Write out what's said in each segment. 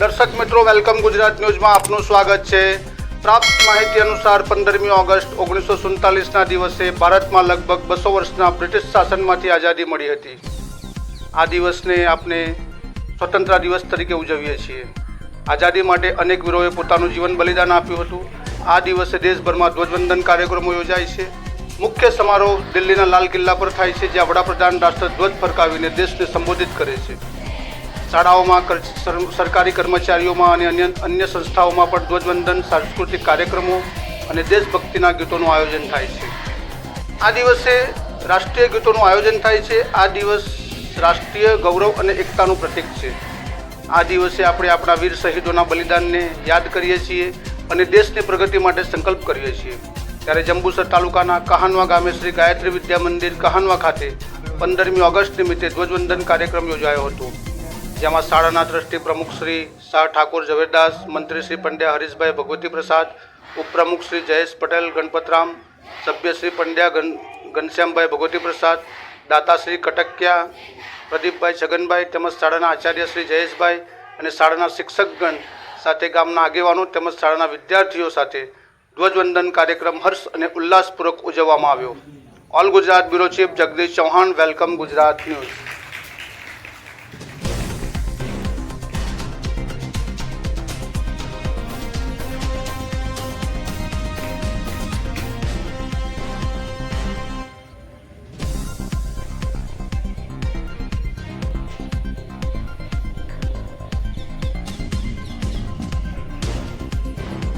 દર્શક મિત્રો, વેલકમ ગુજરાત ન્યૂઝમાં આપનું સ્વાગત છે. પ્રાપ્ત માહિતી અનુસાર પંદરમી ઓગસ્ટ ઓગણીસો સુડતાલીસના દિવસે ભારતમાં લગભગ બસો વર્ષના બ્રિટિશ શાસનમાંથી આઝાદી મળી હતી. આ દિવસને આપણે સ્વતંત્ર દિવસ તરીકે ઉજવીએ છીએ. આઝાદી માટે અનેક વીરોએ પોતાનું જીવન બલિદાન આપ્યું હતું. આ દિવસે દેશભરમાં ધ્વજવંદન કાર્યક્રમો યોજાય છે. મુખ્ય સમારોહ દિલ્હીના લાલ કિલ્લા પર થાય છે, જ્યાં વડાપ્રધાન રાષ્ટ્રધ્વજ ફરકાવીને દેશને સંબોધિત કરે છે. શાળાઓમાં સર- સરકારી કર્મચારીઓમાં અને અન્ય અન્ય સંસ્થાઓમાં પણ ધ્વજવંદન, સાંસ્કૃતિક કાર્યક્રમો અને દેશભક્તિના ગીતોનું આયોજન થાય છે. આ દિવસે રાષ્ટ્રીય ગીતોનું આયોજન થાય છે. આ દિવસ રાષ્ટ્રીય ગૌરવ અને એકતાનું પ્રતીક છે. આ દિવસે આપણે આપણા વીર શહીદોના બલિદાનને યાદ કરીએ છીએ અને દેશની પ્રગતિ માટે સંકલ્પ કરીએ છીએ. ત્યારે જંબુસર તાલુકાના કહાનવા ગામે શ્રી ગાયત્રી વિદ્યા મંદિર કહાનવા ખાતે પંદરમી ઓગસ્ટ નિમિત્તે ધ્વજવંદન કાર્યક્રમ યોજાયો હતો. જેમાં શાળાના ટ્રસ્ટી પ્રમુખ શ્રી શાહ ઠાકોર ઝવેરદાસ, મંત્રી શ્રી પંડ્યા હરીશભાઈ ભગવતી પ્રસાદ, ઉપપ્રમુખ શ્રી જયેશ પટેલ, ગણપતરામ, સભ્ય શ્રી પંડ્યા ગન ઘનશ્યામભાઈ ભગવતી પ્રસાદ દાતાશ્રી કટકિયા, પ્રદીપભાઈ છગનભાઈ તેમજ શાળાના આચાર્ય શ્રી જયેશભાઈ અને શાળાના શિક્ષકગણ સાથે ગામના આગેવાનો તેમજ શાળાના વિદ્યાર્થીઓ સાથે ધ્વજવંદન કાર્યક્રમ હર્ષ અને ઉલ્લાસપૂર્વક ઉજવવામાં આવ્યો. All Gujarat bureau chief Jagdish Chauhan, welcome Gujarat news.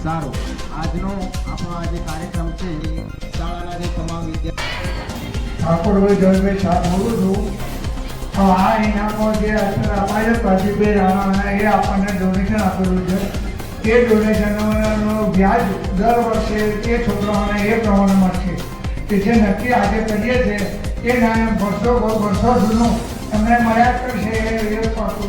સારું. આજનો આપણો આ જે કાર્યક્રમ છે એ શાળાના જે તમામ વિદ્યાર્થીઓ ઠાકોરભાઈ જયભાઈ શાહ બોલું છું. આ ઇનામો જે અત્યારે અપાય છે પ્રદીપભાઈ રાણાના એ આપણને ડોનેશન આપેલું છે. એ ડોનેશનનો વ્યાજ દર વર્ષે એ છોકરાઓને એ પ્રમાણે મળશે. કે જે નક્કી આજે કરીએ છીએ એ ના વર્ષો વર્ષો જૂનું એમને મળ્યા કરશે. એ એ પાકું.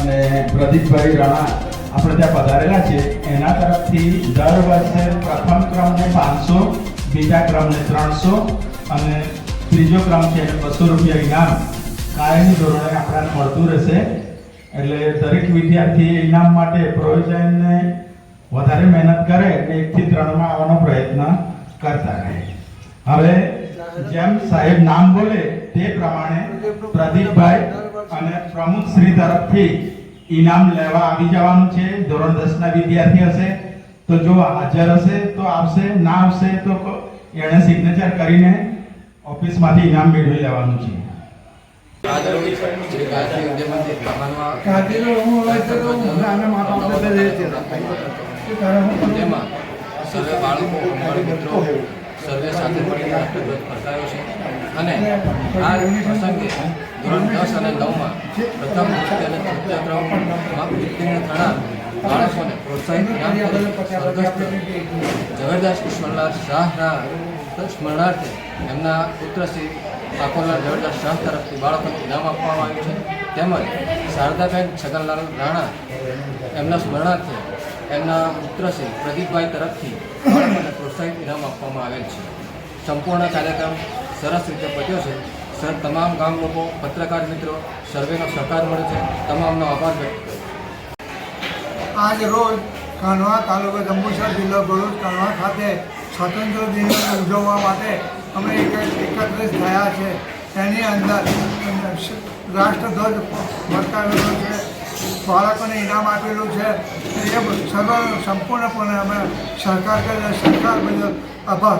અને પ્રદીપભાઈ રાણા આપણે ત્યાં પધારેલા છે એના તરફથી દર વર્ષે પ્રથમ ક્રમને પાંચસો, બીજા ક્રમને ત્રણસો અને ત્રીજો ક્રમ છે બસો રૂપિયા ઇનામ. કાયમી ધોરણે આપણાને મળતું રહેશે. એટલે દરેક વિદ્યાર્થી ઇનામ માટે પ્રયોજનને વધારે મહેનત કરે એટલે એકથી ત્રણમાં આવવાનો પ્રયત્ન કરતા રહે. હવે જેમ સાહેબ નામ બોલે તે પ્રમાણે પ્રદીપભાઈ અને પ્રમુખ શ્રી તરફથી ઇનામ લેવા આવી જવાનું છે. ધોરણ દસ ના વિદ્યાર્થી હશે તો જો હાજર હશે તો આવશે ના આવશે તો એણે સિગ્નેચર કરીને ઓફિસમાંથી ઇનામ મેળવી લેવાનું છે. બાળકો મિત્રો સર્વે સાથે મળીને રાષ્ટ્રધ્વજ ફરકાયો છે. અને આ પ્રસંગે ધોરણ દસ અને નવમાં પ્રથમ દ્વિતીય અને તૃતીય ક્રમમાં ઉત્તીર્ણ થનાર બાળકોને પ્રોત્સાહિત ઇનામ સ્વર્ગસ્થ ઝવેરદાસ કૃષ્ણલાલ શાહના સ્મરણાર્થે એમના પુત્ર શ્રી ઠાકોરલાલ ઝવેરદાસ શાહ તરફથી બાળકોને ઇનામ આપવામાં આવ્યું છે. તેમજ શારદાબેન છગનલાલ રાણા એમના સ્મરણાર્થે એમના પુત્ર શ્રી પ્રદીપભાઈ તરફથી બાળકોને પ્રોત્સાહિત ઇનામ આપવામાં આવેલ છે. સંપૂર્ણ કાર્યક્રમ સરસ રીતે પત્યો છે. સર, તમામ ગામ લોકો, પત્રકાર મિત્રો, સર્વેનો સહકાર મળે છે. તમામનો આભાર વ્યક્ત કર્યો આજ રોજ કાન્વા તાલુકો જંબુસર જિલ્લો ભરૂચ કાન્વા ખાતે સ્વતંત્ર દિન ઉજવવા માટે અમે એક એકત્રિત થયા છે. તેની અંદર રાષ્ટ્રધ્વજ ફરકાવેલો છે. બાળકોને ઇનામ આપેલું છે. એ સર્વ સંપૂર્ણપણે અમે સરકાર કરીને સરકાર બદલ આભાર.